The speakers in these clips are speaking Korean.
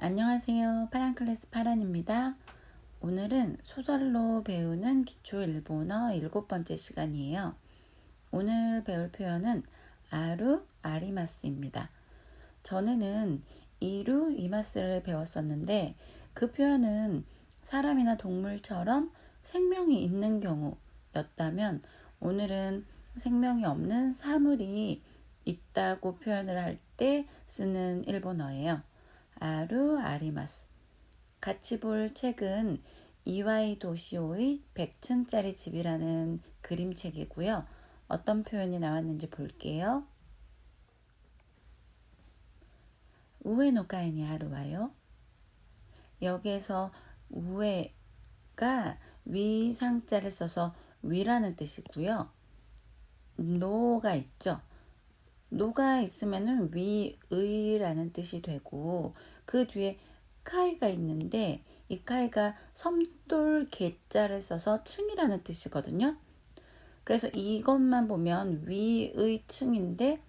안녕하세요. 파란클래스 파란입니다. 오늘은 소설로 배우는 기초 일본어 일곱 번째 시간이에요. 오늘 배울 표현은 아루 아리마스입니다. 전에는 이루 이마스를 배웠었는데 그 표현은 사람이나 동물처럼 생명이 있는 경우였다면 오늘은 생명이 없는 사물이 있다고 표현을 할 때 쓰는 일본어예요. 아루 아리마스. 같이 볼 책은 이와이 도시오의 100층짜리 집이라는 그림책이고요. 어떤 표현이 나왔는지 볼게요. 우에노카이니 아루와요. 여기에서 우에가 위상자를 써서 위라는 뜻이고요. 노가 있죠. 노가 있으면은 위의라는 뜻이 되고 그 뒤에 카이가 있는데 이 카이가 섬돌 개자를 써서 층이라는 뜻이거든요. 그래서 이것만 보면 위의 층인데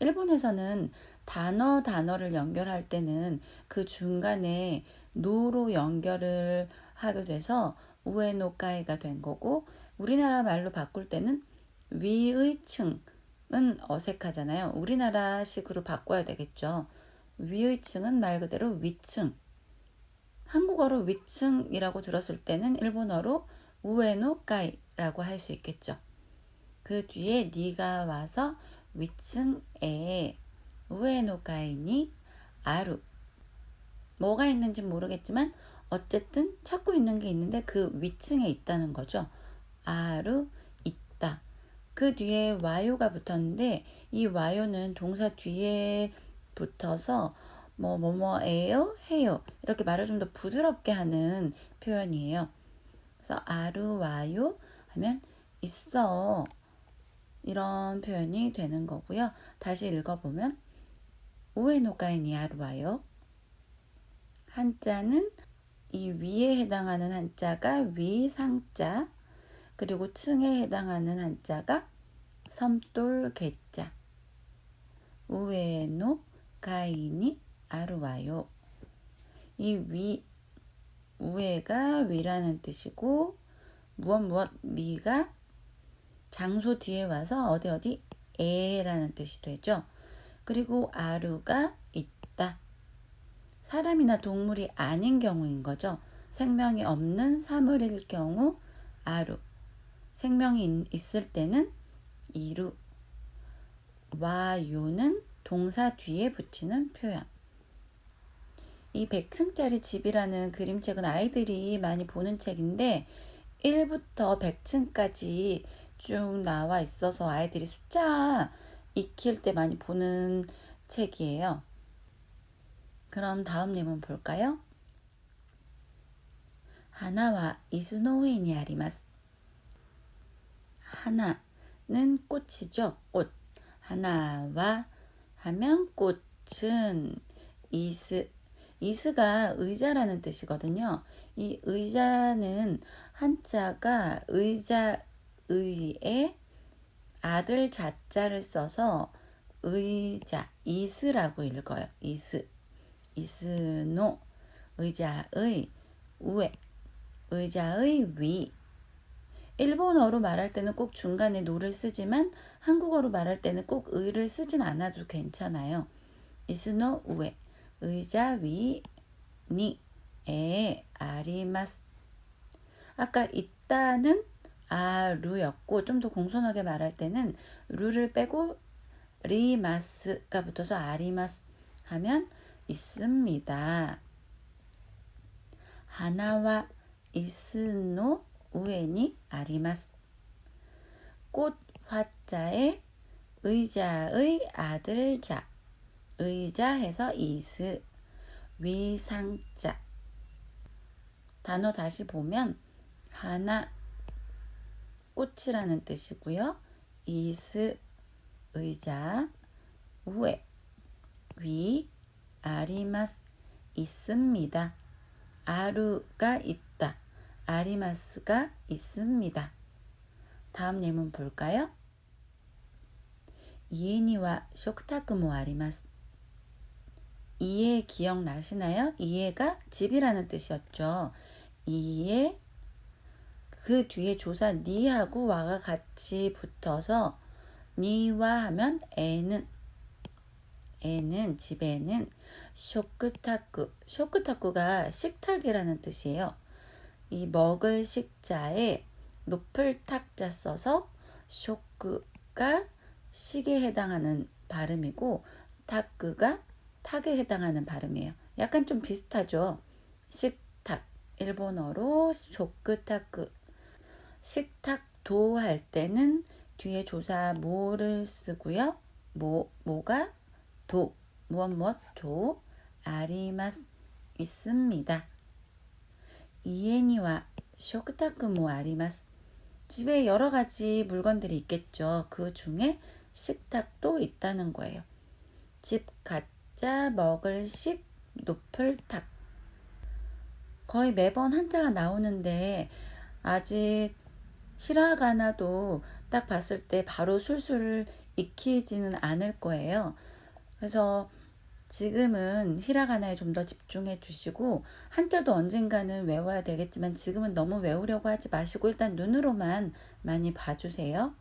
일본에서는 단어 단어를 연결할 때는 그 중간에 노로 연결을 하게 돼서 우에노카이가 된 거고 우리나라 말로 바꿀 때는 위의 층 은 어색하잖아요. 우리나라식으로 바꿔야 되겠죠. 위의층은 말 그대로 위층. 한국어로 위층이라고 들었을 때는 일본어로 우에노까이라고 할 수 있겠죠. 그 뒤에 네가 와서 위층에 우에노까이니 아루 뭐가 있는지 모르겠지만 어쨌든 찾고 있는 게 있는데 그 위층에 있다는 거죠. 아루 그 뒤에 와요가 붙었는데 이 와요는 동사 뒤에 붙어서 뭐 뭐뭐예요? 해요. 이렇게 말을 좀 더 부드럽게 하는 표현이에요. 그래서 아루 와요 하면 있어. 이런 표현이 되는 거고요. 다시 읽어보면 우에노카이니? 아루 와요. 한자는 이 위에 해당하는 한자가 위상자 그리고 층에 해당하는 한자가 섬돌 개자 우에노 가인이 아루와요. 이 위, 우에가 위라는 뜻이고 무엇 무엇 미가 장소 뒤에 와서 어디 어디 에라는 뜻이 되죠. 그리고 아루가 있다. 사람이나 동물이 아닌 경우인 거죠. 생명이 없는 사물일 경우 아루. 생명이 있을 때는 이루. 와요는 동사 뒤에 붙이는 표현. 이 100층짜리 집이라는 그림책은 아이들이 많이 보는 책인데 1부터 100층까지 쭉 나와 있어서 아이들이 숫자 익힐 때 많이 보는 책이에요. 그럼 다음 예문 볼까요? 하나와 이스노우에니 아리마스. 하나 는 꽃이죠. 꽃. 하나와 하면 꽃은 이스. 이스가 의자라는 뜻이거든요. 이 의자는 한자가 의자 의에 아들 자자를 써서 의자 이스라고 읽어요. 이스. 이스노 의자의 우에 의자의 위 일본어로 말할 때는 꼭 중간에 노를 쓰지만 한국어로 말할 때는 꼭 의를 쓰진 않아도 괜찮아요. 이스노 우에 의자 위니 에 아리마스 아까 있다는 아루였고 좀 더 공손하게 말할 때는 루를 빼고 리마스가 붙어서 아리마스 하면 있습니다. 하나와 이스노 우에니 아리마스. 꽃 화자에 의자의 아들자. 의자 해서 이스. 위상자. 단어 다시 보면 하나 꽃이라는 뜻이고요. 이스 의자 우에 위 아리마스 있습니다. 아루가 있다. 아리마스가 있습니다. 다음 예문 볼까요? 이에니와 식탁も 아리마스. 이해 기억나시나요? 이해가 집이라는 뜻이었죠. 이해 그 뒤에 조사 니하고 와가 같이 붙어서 니와 하면 애는 애는 집에는 쇼크타쿠 쇼크타쿠가 식탁이라는 뜻이에요. 이 먹을 식자에 높을 탁자 써서 쇼크가 식에 해당하는 발음이고 타크가 탁에 해당하는 발음이에요. 약간 좀 비슷하죠. 식탁 일본어로 쇼크타크 식탁도 할 때는 뒤에 조사 모를 쓰고요. 모 모가 도 무엇 무엇 도 아리마스 있습니다. 이에니와 쇼크타크모 아리마스 집에 여러 가지 물건들이 있겠죠. 그 중에 식탁도 있다는 거예요. 집 가짜 먹을 식 높을 탁 거의 매번 한자가 나오는데 아직 히라가나도 딱 봤을 때 바로 술술 익히지는 않을 거예요. 그래서 지금은 히라가나에 좀 더 집중해 주시고 한자도 언젠가는 외워야 되겠지만 지금은 너무 외우려고 하지 마시고 일단 눈으로만 많이 봐주세요.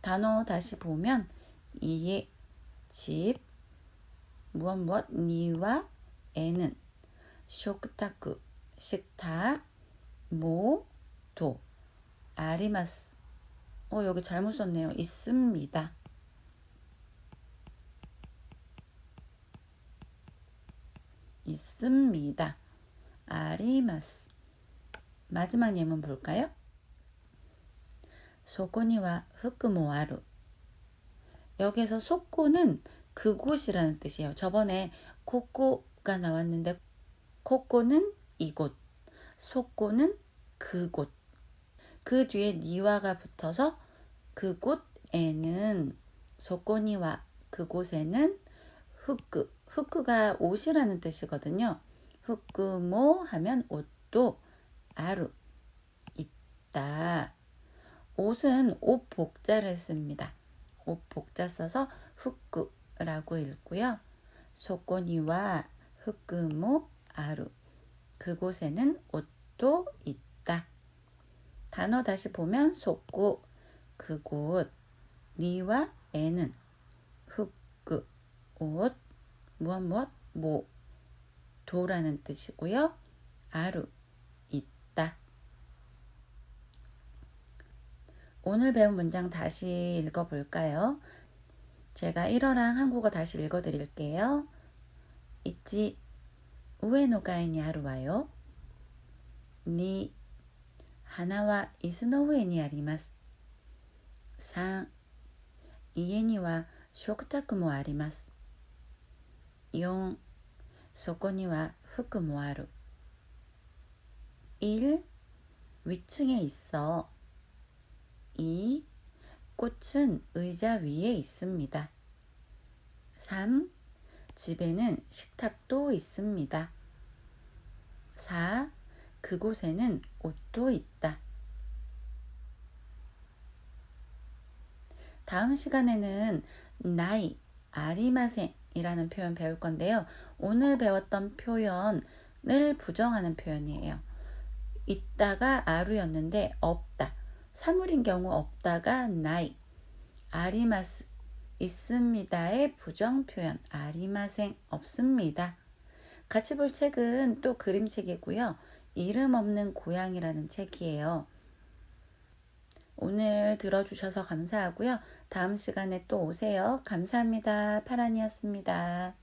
단어 다시 보면 이에 집 무엇 무엇 니와 애는 쇼크타크 식탁 모도 아리마스 어 여기 잘못 썼네요. 있습니다. 있습니다. 아리마스. 마지막 예문 볼까요? 흑구모 아루. 여기서 소코는 그곳이라는 뜻이에요. 저번에 코코가 나왔는데 코코는 이곳, 소코는 그곳. 그 뒤에 니와가 붙어서 그곳에는 소코니와 그곳에는 흑구 후크가 옷이라는 뜻이거든요. 후크모 하면 옷도 아루 있다. 옷은 옷 복자를 씁니다. 옷 복자 써서 후크라고 읽고요. 소코니와 후크모 아루 그곳에는 옷도 있다. 단어 다시 보면 속고 그곳 니와 애는 흑그 옷 무엇 무엇 뭐 도라는 뜻이고요. 아루 있다. 오늘 배운 문장 다시 읽어볼까요? 제가 1어랑 한국어 다시 읽어드릴게요. 있지 우에노가에니 아루와요. 니 하나와 이스노 우에니 아리마스. 3家には食卓もあります。 4そこには服もある1 위층에 있어 2 꽃은 의자 위에 있습니다 3 집에는 식탁도 있습니다 4 그곳에는 옷도 있다 다음 시간에는 나이 아리마생 이라는 표현 배울 건데요. 오늘 배웠던 표현을 부정하는 표현이에요. 있다가 아루였는데 없다. 사물인 경우 없다가 나이. 아리마스 있습니다의 부정 표현 아리마생 없습니다. 같이 볼 책은 또 그림책이고요. 이름 없는 고양이라는 책이에요. 오늘 들어주셔서 감사하고요. 다음 시간에 또 오세요. 감사합니다. 파란이었습니다.